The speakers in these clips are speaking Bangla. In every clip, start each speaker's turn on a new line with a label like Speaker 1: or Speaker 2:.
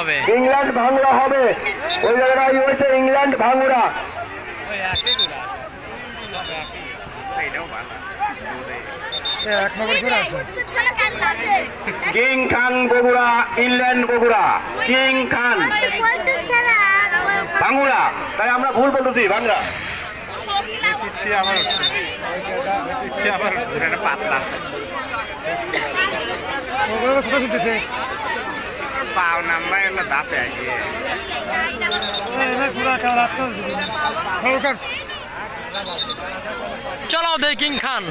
Speaker 1: হবে।
Speaker 2: ইংল্যান্ড ভাঙুরা হবে। ওই জায়গায় হয়েছে ইংল্যান্ড ভাঙুরা
Speaker 3: এক নম্বর করে আছে
Speaker 2: king Khan Bogura England Bogura king Khan. Bhangura তাই আমরা ভুল বলতেছি ভাঙরা
Speaker 4: ইচ্ছে আবার উঠছে ইচ্ছে আবার উঠছে। এটা পাতলা আছে।
Speaker 3: কোথায় শুনতেছে
Speaker 4: পাও নাম্বার এগুলো দাপে আগে
Speaker 3: ঘোরা কেমন রাত
Speaker 1: চলো দে কিং খান।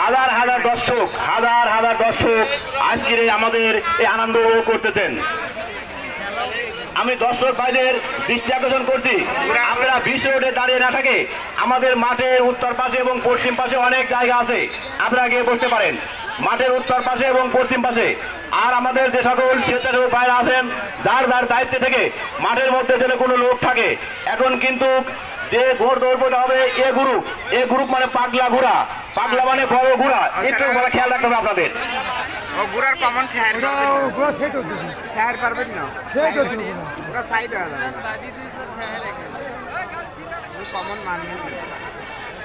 Speaker 2: হাজার হাজার দর্শক হাজার হাজার দর্শক আজকের এই আমাদের এই আনন্দ উপভোগ করতেছেন। আমি দর্শক ভাইদের দৃষ্টি আকর্ষণ করছি। আমরা বিশ্ব রোডে দাঁড়িয়ে না থাকে আমাদের মাঠে উত্তর পাশে এবং পশ্চিম পাশে অনেক জায়গা আছে। আপনারা গিয়ে বসতে পারেন। মাঠের উত্তর পাশে এবং পশ্চিম পাশে। আর আমাদের যে সকল স্বেচ্ছাসেবক ভাইরা আছেন যার যার দায়িত্বে থেকে মাঠের মধ্যে যেন কোনো লোক থাকে এখন কিন্তু যে ঘোর দৌড় হবে এ গ্রুপ এ গ্রুপ মানে পাগলা ঘোড়া। পাগলা মানে বড় ঘোড়া। একটু খেয়াল রাখতে হবে আপনাদের।
Speaker 4: ও কমন পারবেন না। সাইড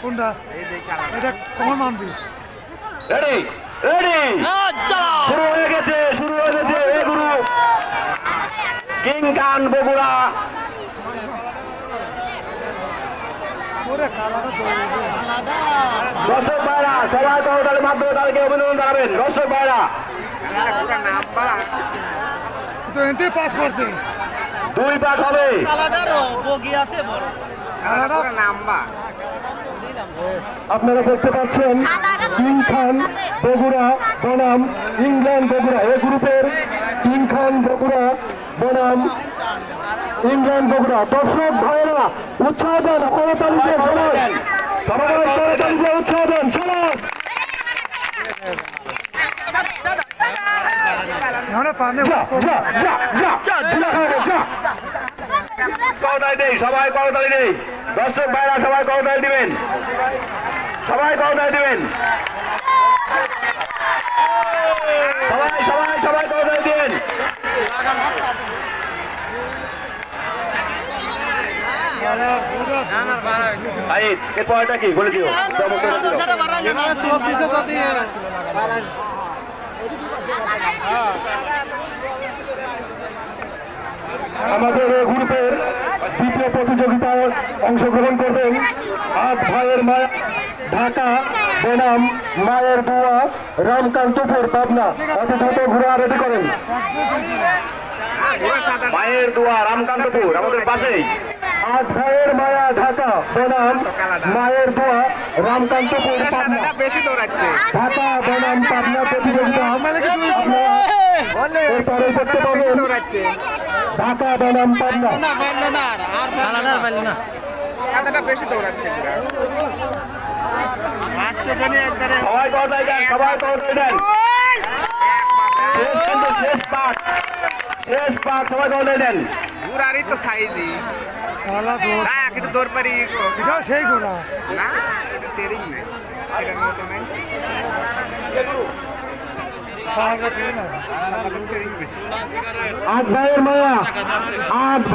Speaker 3: কোনটা?
Speaker 4: এই যে
Speaker 3: কমন মানবি
Speaker 2: রেডি রেডি শুরু হয়ে গেছে শুরু হয়ে গেছে A group king Khan Bogura. দর্শক ভাইরা সবাই করতালের মাধ্যমে তাদেরকে অভিনন্দন জানাবেন। দর্শক ভাইরা। দুই পাক হবে।
Speaker 4: পুরা নাম্বা
Speaker 2: আপনারা দেখতে পাচ্ছেন কিং খান বগুড়া বনাম ইংল্যান্ড বগুড়া। এ গ্রুপের কিং খান বগুড়া বনাম ইংল্যান্ড বগুড়া। দর্শক ভাইয়েরা উৎসাহ দেন করতালি দিয়ে সবাই। সবাই করতালি দিয়ে উৎসাহ দেন সবাই
Speaker 3: এখানে
Speaker 2: যা যা যা যা। যা। করতালি দেই সবাই করতালি দেই দর্শক ভাইরা সবাই করতালি দিবেন। সবাই করতালি দিবেন। সবাই সবাই সবাই করতালি দিবেন। ভাই এর পরেরটা কি? বলে দিও।
Speaker 3: সব দিছে
Speaker 2: আমাদের এই গ্রুপের দ্বিতীয় প্রতিযোগিতায় অংশগ্রহণ করবেন আট ভাইয়ের মায়া ঢাকা বেনাম মায়ের বুয়া রামকান্তপুর পাবনা। অত দ্রুত ঘুরা রেডি করেন। মায়ের দোয়া রামকান্তপুর আমাদের পাশেই। আট ভাইয়ের মায়া ঢাকা বেনাম মায়ের দোয়া রামকান্তপুর
Speaker 4: বেশি দৌড়াচ্ছে।
Speaker 2: ঢাকা বেনাম পাবনা প্রতিযোগিতা। এরপরে দেখতে
Speaker 4: বেশি
Speaker 2: পাবেন
Speaker 4: দৌড়াচ্ছে।
Speaker 2: ঢাকা বেনাম পাবনা সবাই সবাই শেষ শেষ সবাই দেন
Speaker 4: তো সাইজই।
Speaker 3: কালা দৌড়।
Speaker 4: পারি
Speaker 3: সেই ঘোড়া
Speaker 4: না এটা তেরিং নেই। এটার মতো নাই
Speaker 3: পাহাড়টা ঠিক না